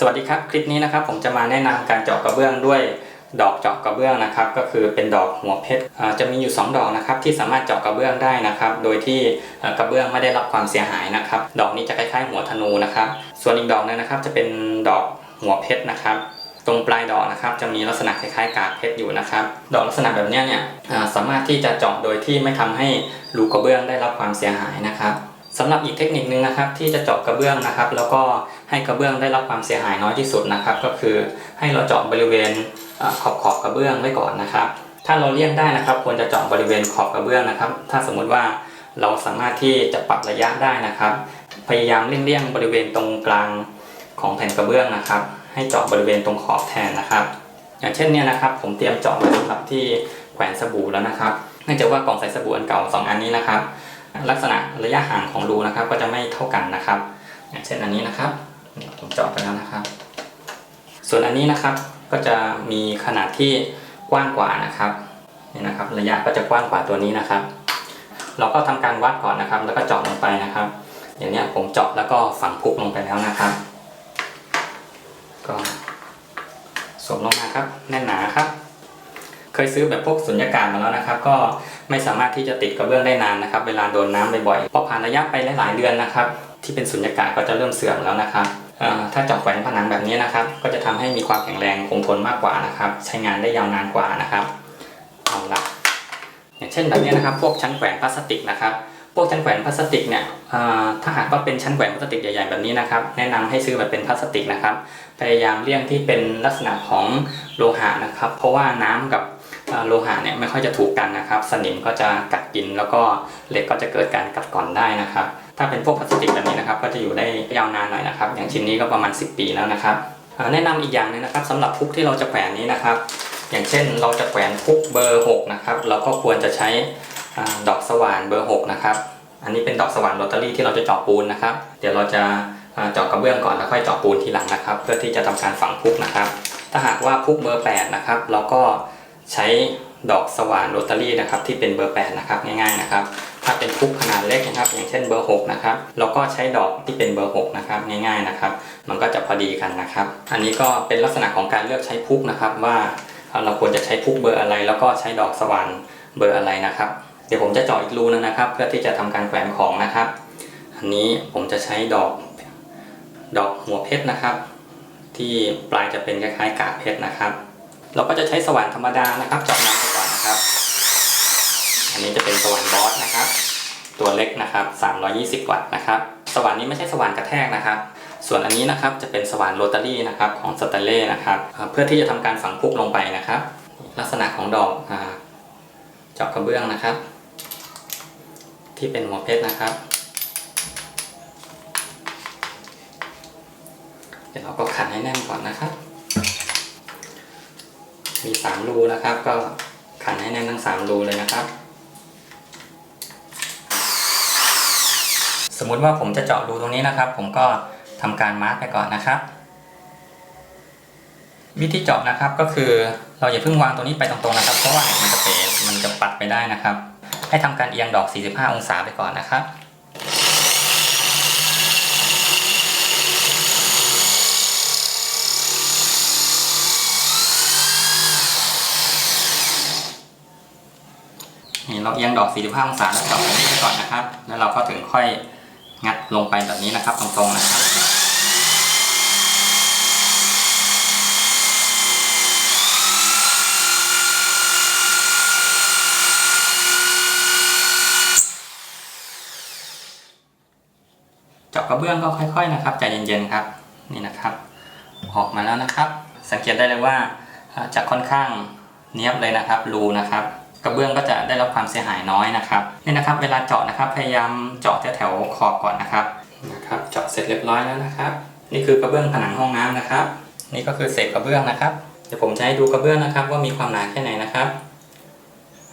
สวัสดีครับคลิปนี้นะครับผมจะมาแนะนำการเจาะกระเบื้องด้วยดอกเจาะกระเบื้องนะครับ ก็คือเป็นดอกหัวเพชรจะมีอยู่ 2 ดอกนะครับที่สามารถเจาะกระเบื้องได้นะครับ โดยที่กระเบื้องไม่ได้รับความเสียหายนะครับ ดอกนี้จะคล้ายๆหัวธนูนะครับ ส่วนอีกดอกหนึงนะครับจะเป็นดอกหัวเพชรนะครับ ตรงปลายดอกนะครับ จะมีลักษณะคล้ายๆกากเพชรอยู่นะครับ ดอกลักษณะแบบนี้เนี่ยสามารถที่จะเจาะโดยที่ไม่ทำให้รูกระเบื้องได้รับความเสียหายนะครับ สำหรับอีกเทคนิคนึงนะครับที่จะเจาะกระเบื้องนะครับ แล้วก็ให้กระเบื้องได้รับความเสียหายน้อยที่สุดนะครับ ก็คือให้เราเจาะบริเวณขอบขอบกระเบื้องไว้ก่อนนะครับ ถ้าเราเลี่ยงได้นะครับ ควรจะเจาะบริเวณขอบกระเบื้องนะครับ ถ้าสมมุติว่าเราสามารถที่จะปรับระยะได้นะครับ พยายามเลี่ยงๆบริเวณตรงกลางของแผ่นกระเบื้องนะครับ ให้เจาะบริเวณตรงขอบแทนนะครับ อย่างเช่นเนี่ยนะครับ ผมเตรียมเจาะไว้สำหรับที่แขวนสบู่แล้วนะครับ เนื่องจากว่ากล่องใส่สบู่อันเก่าสองอันนี้นะครับ ลักษณะระยะห่างของรูนะครับ ก็จะไม่เท่ากันนะครับอย่างเช่นอันนี้นะครับผมเจาะไปแล้วนะครับ ส่วนอันนี้นะครับก็จะมีขนาดที่กว้างกว่านะครับนี่นะครับ ระยะก็จะกว้างกว่าตัวนี้นะครับ เราก็ทำการวัดก่อนนะครับ แล้วก็เจาะลงไปนะครับ อย่างนี้ผมเจาะแล้วก็ฝังพุกลงไปแล้วนะครับ ก็สวมลงมาครับแน่นหนาครับ เคยซื้อแบบพวกสุญญากาศมาแล้วนะครับ ก็ ไม่สามารถที่จะติดกระเบื้องได้นานนะครับ เวลาโดนน้ำบ่อยๆพอผ่านระยะไปหลายๆเดือนนะครับ ที่เป็นสุญญากาศก็จะเริ่มเสื่อมแล้วนะครับถ้าเจาะแขวนผนังแบบนี้นะครับ ก็จะทำให้มีความแข็งแรงคงทนมากกว่านะครับ ใช้งานได้ยาวนานกว่านะครับเอาละอย่างเช่นแบบนี้นะครับ พวกชั้นแขวนพลาสติกนะครับ พวกชั้นแขวนพลาสติกเนี่ยถ้าหากว่าเป็นชั้นแขวนพลาสติกใหญ่ๆแบบนี้นะครับ แนะนำให้ซื้อแบบเป็นพลาสติกนะครับ พยายามเลี่ยงที่เป็นลักษณะของโลหะนะครับ เพราะว่าน้ำกับ โลหะเนี่ยไม่ค่อยจะถูกกันนะครับ สนิมก็จะกัดกินแล้วก็เหล็กก็จะเกิดการกัดก่อนได้นะครับ ถ้าเป็นพวกพลาสติกแบบนี้นะครับ ก็จะอยู่ได้ยาวนานหน่อยนะครับ อย่างชิ้นนี้ก็ประมาณ 10 ปีแล้วนะครับแนะนำอีกอย่างหนึงนะครับสำหรับพุกที่เราจะแขวนนี้นะครับ อย่างเช่นเราจะแขวนพุกเบอร์ 6 นะครับ เราก็ควรจะใช้ดอกสว่านเบอร์ 6 นะครับ อันนี้เป็นดอกสว่านโรตารี่ที่เราจะเจาะปูนนะครับ เดี๋ยวเราจะเจาะกระเบื้องก่อนแล้วค่อยเจาะปูนทีหลังนะครับ เพื่อที่จะทำการฝังพุกนะครับ ถ้าหากว่าพุกเบอร์ 8 นะครับเราก็ ใช้ดอกสว่านโรตารี่นะครับที่เป็นเบอร์ 8 นะครับง่ายๆนะครับถ้าเป็นพุกขนาดเล็กนะครับ อย่างเช่นเบอร์ 6 นะครับเราก็ใช้ดอกที่เป็นเบอร์ 6 นะครับง่ายๆนะครับ มันก็จะพอดีกันนะครับ อันนี้ก็เป็นลักษณะของการเลือกใช้พุกนะครับว่าเราควรจะใช้พุกเบอร์อะไร แล้วก็ใช้ดอกสว่านเบอร์อะไรนะครับ เดี๋ยวผมจะเจาะอีกรูนึงนะครับ เพื่อที่จะทำการแขวนของนะครับ อันนี้ผมจะใช้ดอกดอกหัวเพชรนะครับ ที่ปลายจะเป็นคล้ายๆกากเพชรนะครับ เราก็จะใช้สว่านธรรมดานะครับเจาะน้ำไปก่อนนะครับ อันนี้จะเป็นสว่านบอสนะครับ ตัวเล็กนะครับ 320 วัตต์นะครับ สว่านนี้ไม่ใช่สว่านกระแทกนะครับ ส่วนอันนี้นะครับจะเป็นสว่านโรตารี่นะครับของสเตเล่นะครับเพื่อที่จะทำการฝังพุกลงไปนะครับ ลักษณะของดอกเจาะกระเบื้องนะครับ ที่เป็นหัวเพชรนะครับเดี๋ยวเราก็ขันให้แน่นก่อนนะครับ มีสามรูนะครับ ก็ขันให้แน่นทั้งสามรูเลยนะครับ สมมุติว่าผมจะเจาะรูตรงนี้นะครับ ผมก็ทำการมาร์กไปก่อนนะครับ วิธีเจาะนะครับก็คือเราอย่าเพิ่งวางตัวนี้ไปตรงๆนะครับ เพราะว่ามันจะเป๋มันจะปัดไปได้นะครับ ให้ทำการเอียงดอก 45 องศาไปก่อนนะครับ เราเอียงดอก 45 องศาแล้วจาะแบบนี้ก่อนนะครับ แล้วเราก็ถึงค่อยงัดลงไปแบบนี้นะครับ ตรงๆนะครับเจาะกระเบื้องก็ค่อย ๆ นะครับใจเย็นๆครับนี่นะครับ ออกมาแล้วนะครับ สังเกตได้เลยว่าจะค่อนข้างเนี้ยบเลยนะครับรูนะครับ กระเบื้องก็จะได้รับความเสียหายน้อยนะครับนี่นะครับ เวลาเจาะนะครับ พยายามเจาะแถวๆขอบก่อนนะครับนะครับเจาะเสร็จเรียบร้อยแล้วนะครับ นี่คือกระเบื้องผนังห้องน้ำนะครับ นี่ก็คือเศษกระเบื้องนะครับเดี๋ยวผมจะให้ดูกระเบื้องนะครับ ว่ามีความหนาแค่ไหนนะครับ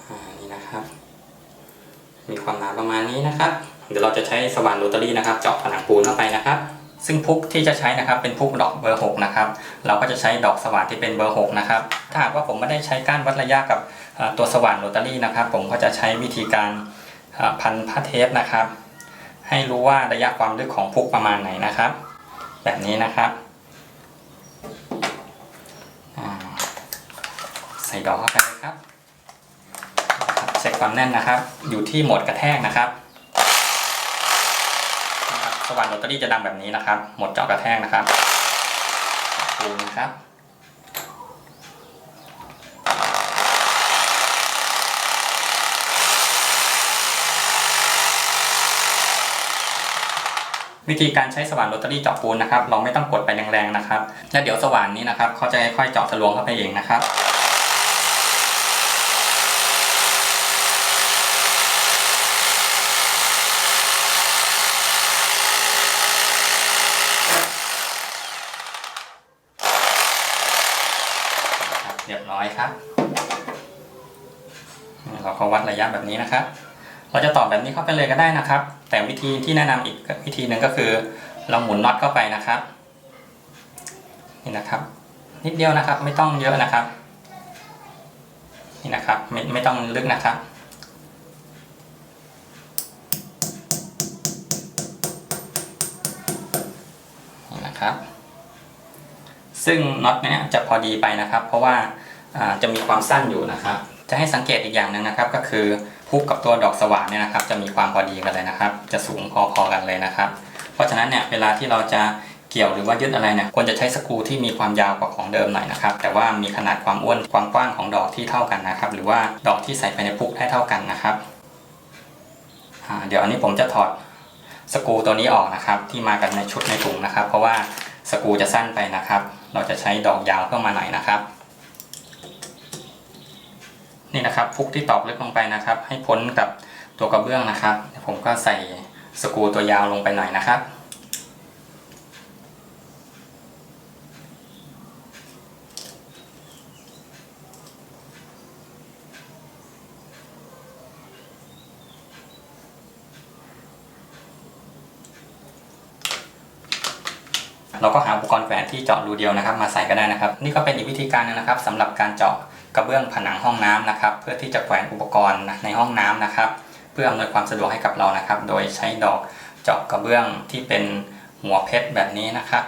อ่านี่นะครับ มีความหนาประมาณนี้นะครับ เดี๋ยวเราจะใช้สว่านโรตารี่นะครับ เจาะผนังปูนเข้าไปนะครับ ซึ่งพุกที่จะใช้นะครับเป็นพุกดอกเบอร์6นะครับเราก็จะใช้ดอกสว่านที่เป็นเบอร์6นะครับถ้าหากว่าผมไม่ได้ใช้ก้านวัดระยะกับตัวสว่านโรตารี่นะครับ ผมก็จะใช้วิธีการพันผ้าเทปนะครับ ให้รู้ว่าระยะความลึกของพุกประมาณไหนนะครับ แบบนี้นะครับใส่ดอกเข้าไปครับเช็คความแน่นนะครับ อยู่ที่หมดกระแทกนะครับ สว่านโรตารี่จะดังแบบนี้นะครับ หมดเจาะกระแทกนะครับปูนนะครับวิธีการใช้สว่านโรตารี่เจาะปูนนะครับ เราไม่ต้องกดไปแรงๆนะครับ แล้วเดี๋ยวสว่านนี้นะครับ เขาจะค่อยๆเจาะทะลวงเข้าไปเองนะครับ เรียบร้อยครับ เราก็วัดระยะแบบนี้นะครับ เราจะต่อแบบนี้เข้าไปเลยก็ได้นะครับ แต่วิธีที่แนะนำอีกวิธีหนึ่งก็คือ เราหมุนน็อตเข้าไปนะครับ นี่นะครับ นิดเดียวนะครับ ไม่ต้องเยอะนะครับ นี่นะครับ ไม่ไม่ต้องลึกนะครับนี่นะครับซึ่งน็อตเนี้ยจะพอดีไปนะครับ เพราะว่า จะมีความสั้นอยู่นะครับจะให้สังเกตอีกอย่างหนึ่งนะครับ ก็คือพุกกับตัวดอกสว่านเนี่ยนะครับ จะมีความพอดีกันเลยนะครับ จะสูงพอๆกันเลยนะครับ เพราะฉะนั้นเนี่ยเวลาที่เราจะเกี่ยวหรือว่ายึดอะไรเนี่ยควรจะใช้สกรูที่มีความยาวกว่าของเดิมหน่อยนะครับ แต่ว่ามีขนาดความอ้วนความกว้างของดอกที่เท่ากันนะครับ หรือว่าดอกที่ใส่ไปในพุกให้เท่ากันนะครับเดี๋ยวอันนี้ผมจะถอดสกรูตัวนี้ออกนะครับ ที่มากันในชุดในถุงนะครับ เพราะว่าสกรูจะสั้นไปนะครับ เราจะใช้ดอกยาวเพิ่มมาหน่อยนะครับ นี่นะครับพุกที่ตอกลึกลงไปนะครับ ให้พ้นกับตัวกระเบื้องนะครับผมก็ใส่สกรูตัวยาวลงไปหน่อยนะครับ เราก็หาอุปกรณ์แขวนที่เจาะรูเดียวนะครับ มาใส่ก็ได้นะครับ นี่ก็เป็นอีกวิธีการหนึงนะครับสำหรับการเจาะ กระเบื้องผนังห้องน้ำนะครับ เพื่อที่จะแขวนอุปกรณ์ในห้องน้ำนะครับ เพื่ออำนวยความสะดวกให้กับเรานะครับ โดยใช้ดอกเจาะกระเบื้องที่เป็นหัวเพชรแบบนี้นะครับ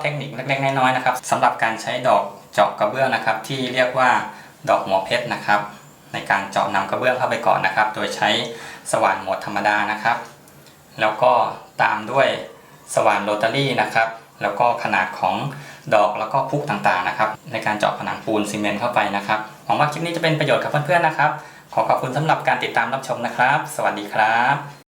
เทคนิคเล็กๆน้อยๆนะครับสำหรับการใช้ดอกเจาะกระเบื้องนะครับ ที่เรียกว่าดอกหัวเพชรนะครับ ในการเจาะนำกระเบื้องเข้าไปก่อนนะครับ โดยใช้สว่านโหมดธรรมดานะครับ แล้วก็ตามด้วยสว่านโรตารี่นะครับ แล้วก็ขนาดของ ดอกแล้วก็พุกต่างๆนะครับในการเจาะผนังปูนซีเมนต์เข้าไปนะครับหวังว่าคลิปนี้จะเป็นประโยชน์กับเพื่อนๆนะครับ ขอขอบคุณสำหรับการติดตามรับชมนะครับ สวัสดีครับ